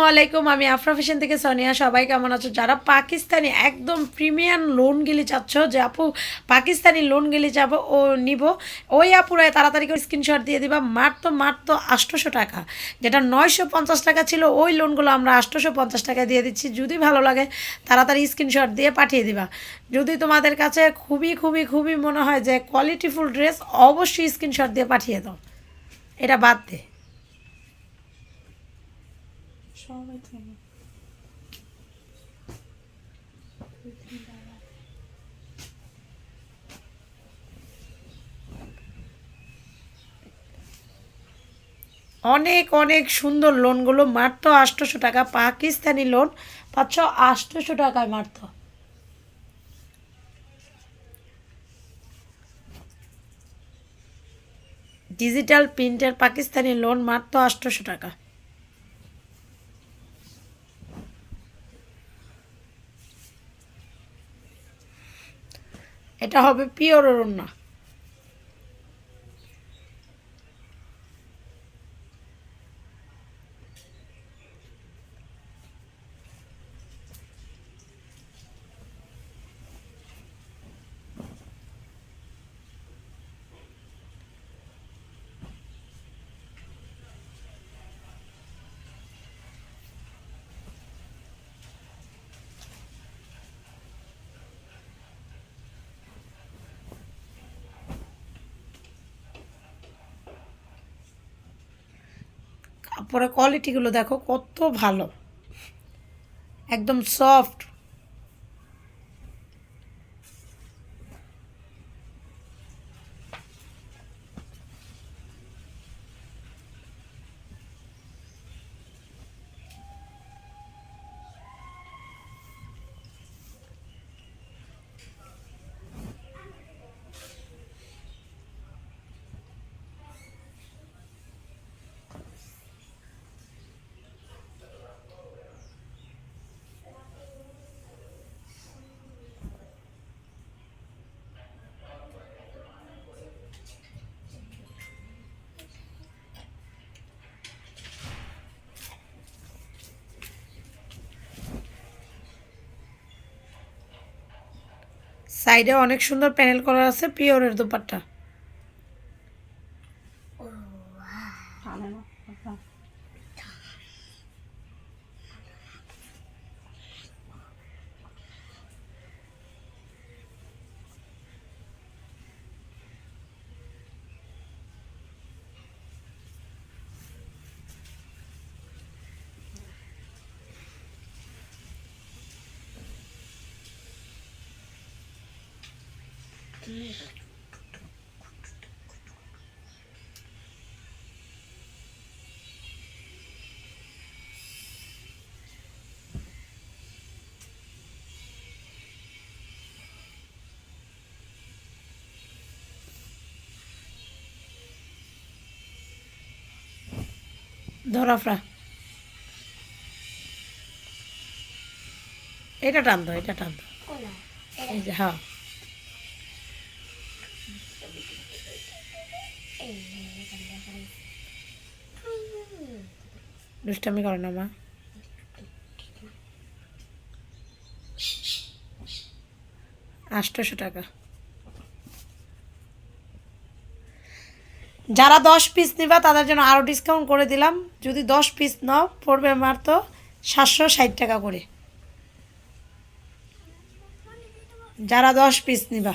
আসসালামু আলাইকুম, আমি আফরা ফ্যাশন থেকে সোনিয়া। সবাই কেমন আছো? যারা পাকিস্তানি একদম প্রিমিয়াম লোনগুলি চাচ্ছ, যে আপু পাকিস্তানি লোনগুলি যাব, ও নিব, ওই আপুরাই তাড়াতাড়ি করে স্ক্রিনশট দিয়ে দিবা। মাত্র মাত্র আটশোশো টাকা। যেটা নয়শো পঞ্চাশ টাকা ছিল, ওই লোনগুলো আমরা আটশোশো পঞ্চাশ টাকা দিয়ে দিচ্ছি। যদি ভালো লাগে, তাড়াতাড়ি স্ক্রিনশট দিয়ে পাঠিয়ে দিবা। যদি তোমাদের কাছে খুবই খুবই খুবই মনে হয় যে কোয়ালিটিফুল ড্রেস অবশ্যই স্ক্রিনশট দিয়ে পাঠিয়ে দাও। এটা বাদ দে। সবাই থেকে অনেক অনেক সুন্দর লোনগুলো। মাত্র আটশোশো টাকা, পাকিস্তানি লোন পাচ্ছ আটশোশো টাকায় মাত্র ডিজিটাল প্রিন্টের পাকিস্তানি লোন মাত্র আটশোশো টাকা। এটা হবে পিওর না কাপড়ের কোয়ালিটিগুলো দেখো কত ভালো। একদম সফট সাইডে অনেক সুন্দর প্যানেল করা আছে পিওরের দোপাট্টা টানে না কথা ধরাফরা এটা টান দো এটা টান দো এই যে হ্যাঁ। দুষ্টামি করো না, মা। আটশোশো টাকা। যারা দশ পিস নিবা, তাদের জন্য আরও ডিসকাউন্ট করে দিলাম। যদি দশ পিস নাও, পড়বে মাত্র সাতশো ষাট টাকা করে। যারা দশ পিস নিবা।